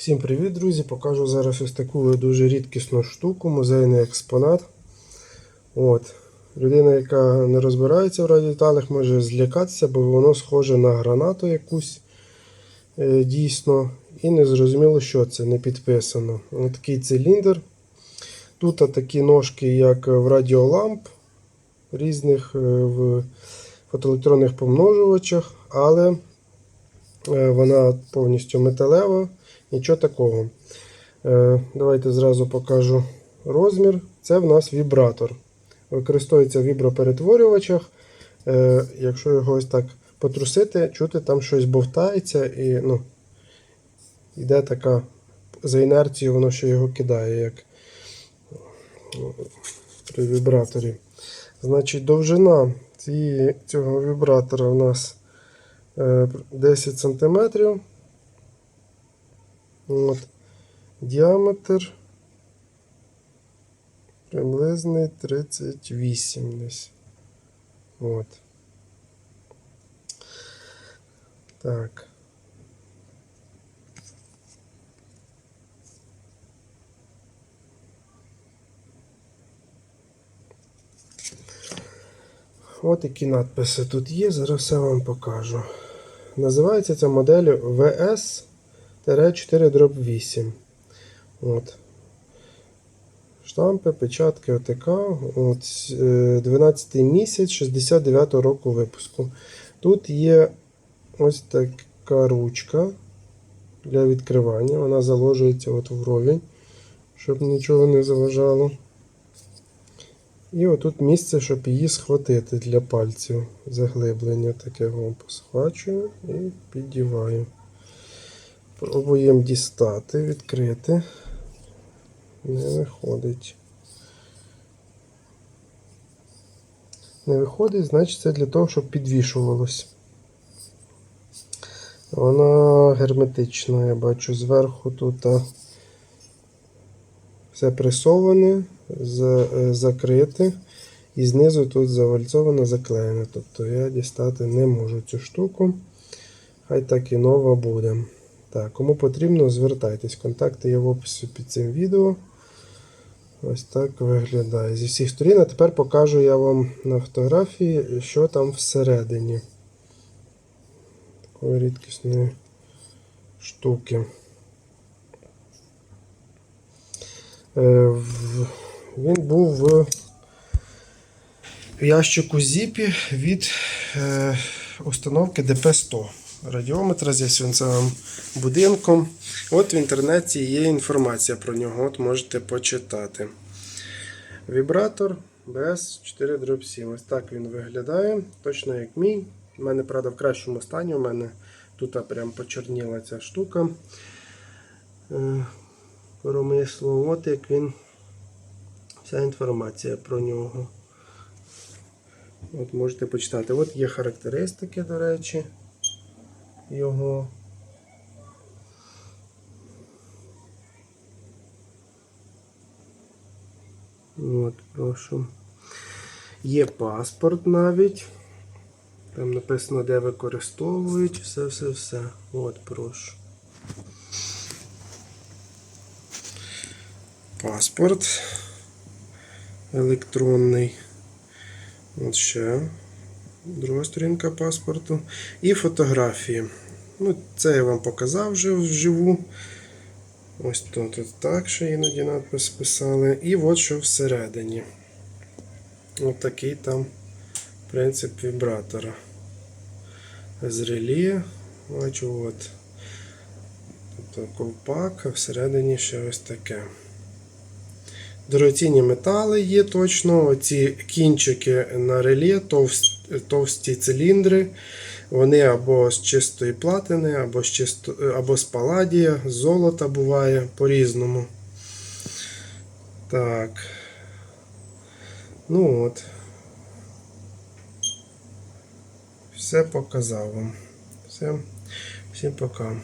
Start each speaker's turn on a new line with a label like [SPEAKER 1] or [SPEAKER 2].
[SPEAKER 1] Всім привіт, друзі! Покажу зараз ось таку дуже рідкісну штуку, музейний експонат. От. Людина, яка не розбирається в радіоталах, може злякатися, бо воно схоже на гранату якусь е, дійсно. І не зрозуміло, що це, не підписано. Ось такий циліндр. Тут такі ножки, як в радіоламп різних е, в фотоелектронних помножувачах, але е, вона повністю металева. Нічого такого. Е, Давайте зразу покажу розмір. Це в нас вібратор. Використовується в віброперетворювачах. Е, Якщо його ось так потрусити, чути, там щось бовтається і ну, йде така за інерцією, воно ще його кидає, як при вібраторі. Значить, довжина цього вібратора у нас е, 10 см. От. Діаметр приблизний 38 десь. От. Так. От які надписи тут є, зараз все вам покажу. Називається ця модель VS 4 дроб 8. От. Штампи, печатки ОТК. От, е, 12 місяць 69 року випуску. Тут є ось така ручка для відкривання. Вона заложується от в ровень, щоб нічого не заважало. І отут місце, щоб її схватити для пальців. Заглиблення таке вам посхвачую і піддіваю. Пробуємо дістати, відкрити. Не виходить. Не виходить, значить це для того, щоб підвішувалось. Вона герметична, я бачу, зверху тут все пресоване, е, закрите. І знизу тут завальцовано, заклеєне. Тобто я дістати не можу цю штуку. Хай так і нова буде. Так, кому потрібно, звертайтесь. Контакти є в описі під цим відео. Ось так виглядає зі всіх сторін. А тепер покажу я вам на фотографії, що там всередині такої рідкісної штуки. Е, Він був в ящику зіпі від е, установки ДП-100 радіометра зі свинцевим будинком. От в інтернеті є інформація про нього, от можете почитати. Вібратор BS 4 7. Ось так він виглядає, точно як мій. У мене, правда, в кращому стані. У мене тут прям почорніла ця штука. Е, Коромисло, от як він. Вся інформація про нього. От можете почитати. От є характеристики, до речі, його. От, прошу. Є паспорт навіть. Там написано, де використовують, все-все-все. От, прошу. Паспорт електронний. От ще друга сторінка паспорту. І фотографії. Ну, це я вам показав вже вживу. Ось тут от так ще іноді надпис писали. І от що всередині. От такий там принцип вібратора. З реле. Бачу, от. Тобто ковпак, а всередині ще ось таке. Дорогоцінні метали є точно. Оці кінчики на реле, товс- товсті циліндри. Вони або з чистої платини, або з, чисто, або з паладія, з золота буває по-різному. Так. Ну от. Все показав вам. Все. Всім пока.